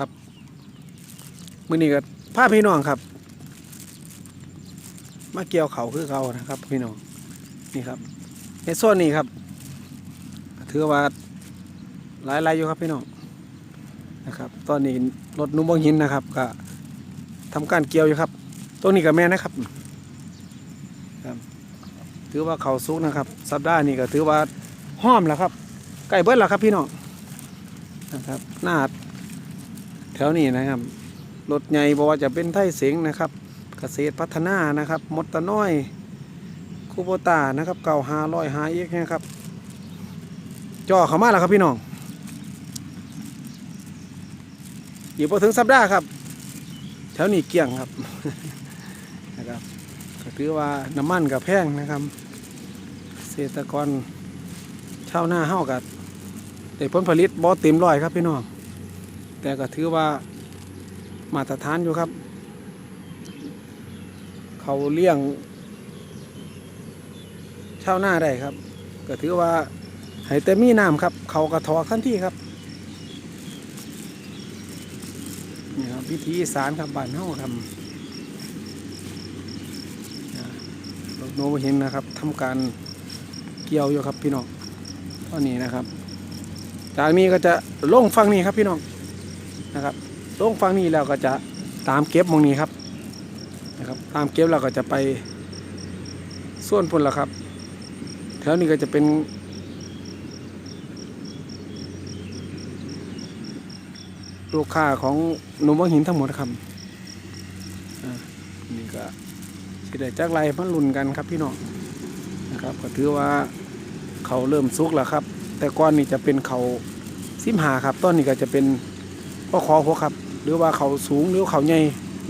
ครับมื้อนี้ก็พาพี่น้องครับ มาเกี่ยวเขาคือเขานะครับ พี่น้องนี่ครับในโซนนี้ครับถือว่าหลายๆอยู่ครับพี่น้องนะครับ ตอนนี้รถนุ่มบงหินนะครับ ก็ทำการเกี่ยวอยู่ครับตรงนี้กับแม่นะครับครับ ถือว่าเขาสุกนะครับ สัปดาห์นี้ก็ถือว่าห้อมแล้วครับใกล้เบิดแล้วครับพี่น้องนะครับหน้า แถวนี้นะครับ รถใหญ่บอกว่าจะเป็นไทยเสงนะครับ เกษตรพัฒนานะครับมดตะน้อยคูโบตานะครับ เก่าหาร้อยหาเอกนะครับจ่อเข้ามาแล้วครับพี่น้องอยู่พอถึงสัปดาห์ครับ แถวนี้เกลี้ยงครับนะครับก็ถือว่าน้ำมันกับแพงนะครับเกษตรกรชาวนาเฮากับได้ผลผลิตบ่เต็มร้อยครับพี่น้อง แต่ก็ถือว่ามาตรฐานอยู่ครับ เขาเลี้ยงชาวนาได้ครับ ก็ถือว่าให้แต่มีน้ำครับ เขากระทอกทันที่ครับนี่ครับวิธีสารครับบ้านเฮาครับอ่ารถโนบเห็นนะครับทำการเกี่ยวอยู่ครับพี่น้องตอนนี้นะครับจากนี้ก็จะลงฟังนี้ครับพี่น้อง นะครับลงฟังนี้แล้วก็จะตามเก็บมองนี้ครับนะครับ ตามเก็บเราก็จะไปส่วนพุ่นละครับแถวนี้ก็จะเป็น ลูกค้าของหนุ่มวังหินทั้งหมดครับนี่ก็สิได้จักไรมันลุ่นกันครับพี่น้องนะครับ ก็ถือว่าเขาเริ่มสุกแล้วครับ แต่ก้อนนี้จะเป็นเขาซิมหาครับต้นนี้ก็จะเป็น พ่อขอหัวครับ หรือว่าเขาสูงหรือเขาใหญ่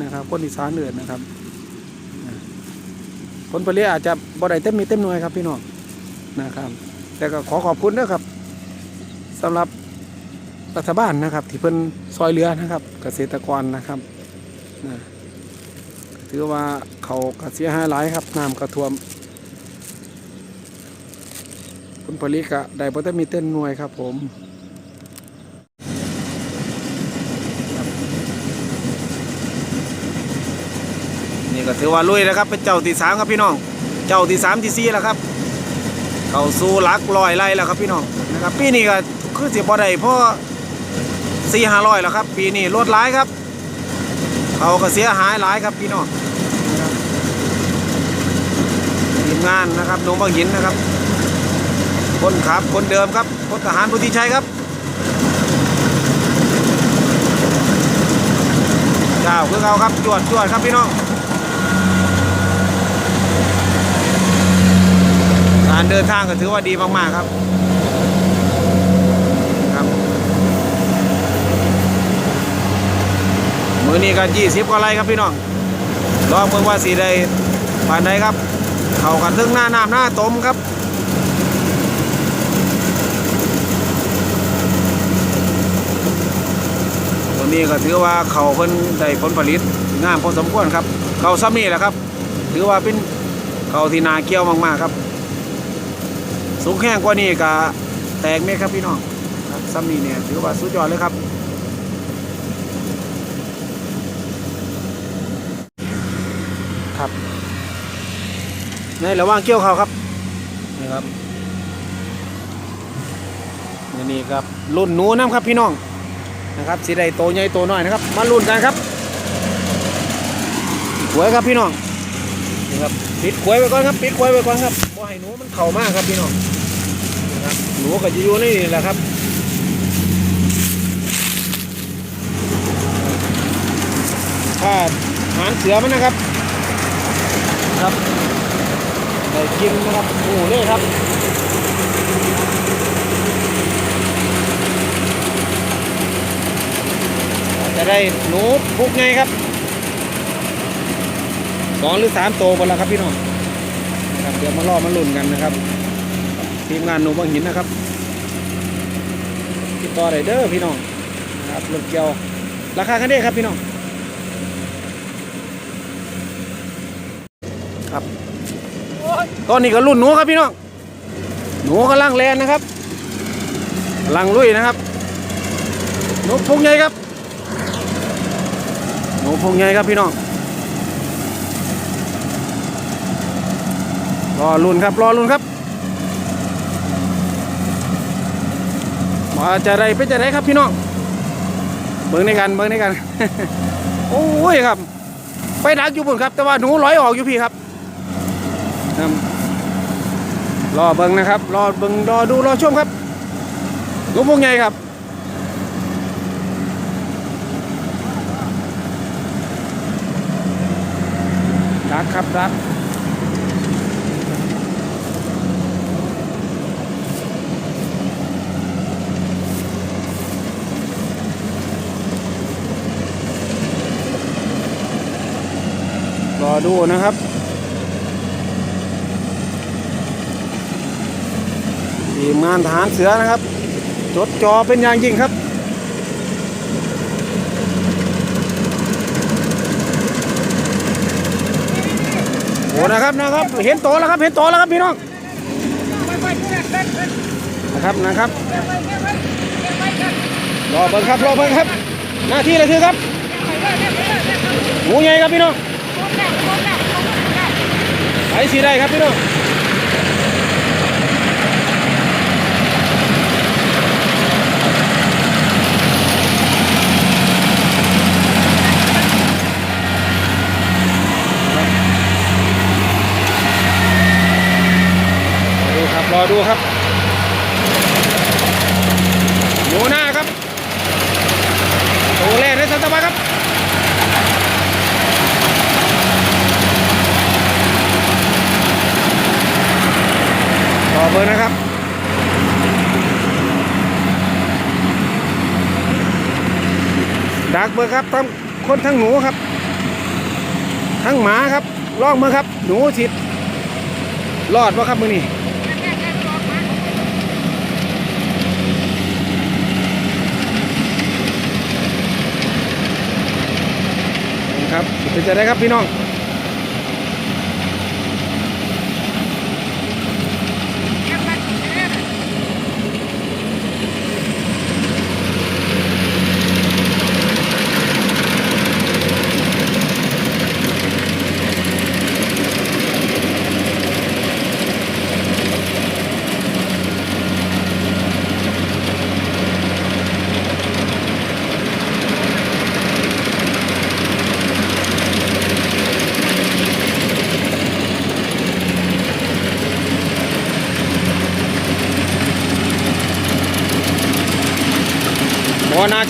นะครับคนอีสานเลือดนะครับผลผลิตอาจจะบ่ได้เต็มมีเต็มหน่วยครับพี่น้องนะครับ แต่ก็ขอขอบคุณนะครับสำหรับรัฐบาลนะครับ ที่เพิ่นซอยเหลือนะครับ เกษตรกรนะครับนะถือว่าเขาก็เสียหายหลายครับน้ำกระท่วมผลผลิตก็ได้บ่ได้มีเต็มหน่วยครับ ผม นี่ก็ถือว่าลุยนะครับเป็นเจ้าที่สามครับพี่น้อง เจ้าที่สามที่สี่แล้วครับ เข้าสู่ลักร้อยไร่แล้วครับพี่น้องนะครับปีนี้ก็คือสิบ่ได้เพราะสี่ห้าร้อยแล้วครับ ปีนี้ลดหลายครับเขาก็เสียหายหลายครับพี่น้องทีมงานนะครับหนงบางหินนะครับ คนขับคนเดิมครับพลทหารพุทธิชัยครับเจ้าคือเขาครับจวดจวดครับพี่น้อง การเดินทางก็ถือว่าดีมากๆครับครับมือนี้ก็ยี่สิบกว่าไรครับพี่น้องรอเมืองว่าสีใดผ่านใดครับ เข้ากันถึงหน้าน้ำหน้าต้มครับตัวนี้ก็ถือว่าเขาเพิ่นได้ผลผลิตงามพอสมควรครับ เขาซ้ำนี่แหละครับ ถือว่าเป็นเขาที่นาเกี่ยวมากๆครับ สูงแห้งกว่านี้ก็แตกเม็ดครับพี่น้องครับซ้ำนี่เนี่ยถือว่าสุดยอดเลยครับครับในระหว่างเกี่ยวเขาวครับนี่ครับนี่นี่ครับรุ่นหนูน้ำครับพี่น้องนะครับสีใดโตใหญ่โตน้อยนะครับ มารุ่นกันครับหวยครับพี่น้อง นี่ครับปิดหวยไว้ก่อนครับปิดหวยไว้ก่อนครับบ่ให้หนูมันเข่ามากครับพี่น้องนะครับหนูก็จะอยู่นี่แหละครับถ้าหางเสือมันนะครับครับได้กินนะครับโอ้นี่ครับจะได้หนูพุกไงครับ สองหรือสามโตวหมดแล้วครับพี่น้องครับเดี๋ยวมาล่อมาลุ่นกันนะครับ ทีมงานหนูบางหินนะครับติดต่อได้เด้อพี่น้องนะครับรถเกี่ยว ราคาคันเด้ครับพี่น้องครับตอนนี้ก็รุ่นหนูครับพี่น้องหนูกำลังแลนนะครับกำลังลุยนะครับหนูพุงใหญ่ครับหนูพงไงครับพี่น้อง รอลุ้นครับ รอลุ้นครับมาจะไรเป็นจะไรครับพี่น้องเบิ่งในกันเบิ่งในกัน โอ้ยครับ ไปดักอยู่บนครับ แต่ว่าหนูลอยออกอยู่พี่ครับรอเบิ่งนะครับ รอเบิ่งรอดูรอชมครับหนูพงไงครับดักครับดัก ดูนะครับ ทีมงานทหารเสือนะครับ จดจอเป็นอย่างยิ่งครับโอ้นะครับนะครับ เห็นโตแล้วครับ เห็นโตแล้วครับพี่น้องนะครับนะครับรอเบิ่งครับรอเบิ่งครับ หน้าที่อะไรคือครับหมูใหญ่ครับพี่น้อง ไปสีได้ครับพี่น้องดูครับ รอดูครับ หนูหน้าครับโอเล่ในสัตว์ครับ รอเบอร์นะครับ ดักเบอร์ครับทั้งคนทั้งหนูครับ ทั้งหมาครับลองเบอครับ หนูสิดรอดวะครับมือนี่ครับเป็นจะได้ครับพี่น้อง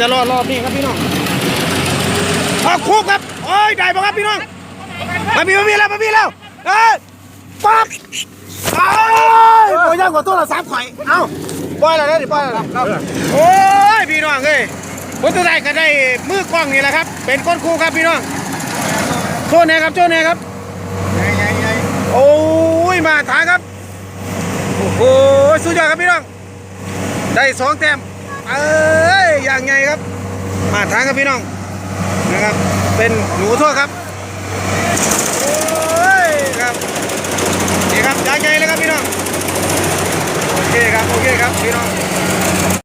จะรอดรอบนี้ครับพี่น้องเอาคุกครับโอ้ยได้ปะครับพี่น้องมาพี่มาพี่แล้วมาพี่แล้วเอ้ยปั๊บเอ้ยโอ้ยย่างกว่าตัวละสามไข่เอ้าปล่อยแล้วได้ดิปล่อยแล้วโอ้ยพี่น้องเอ้ยคนตัวใดก็ได้มือกล้องนี่แหละครับ เป็นก้นครูครับพี่น้องโชว์แน่ครับโชว์แน่ครับโอ้ยมาทางครับโอ้โหสุดยอดครับพี่น้องได้สองแต้ม เอ้ยอย่างไงครับ มาทางครับพี่น้องนะครับ เป็นหนูทั่วครับโอ้ยครับนี่ครับอย่างไงเลยครับพี่น้องโอเคครับโอเคครับพี่น้อง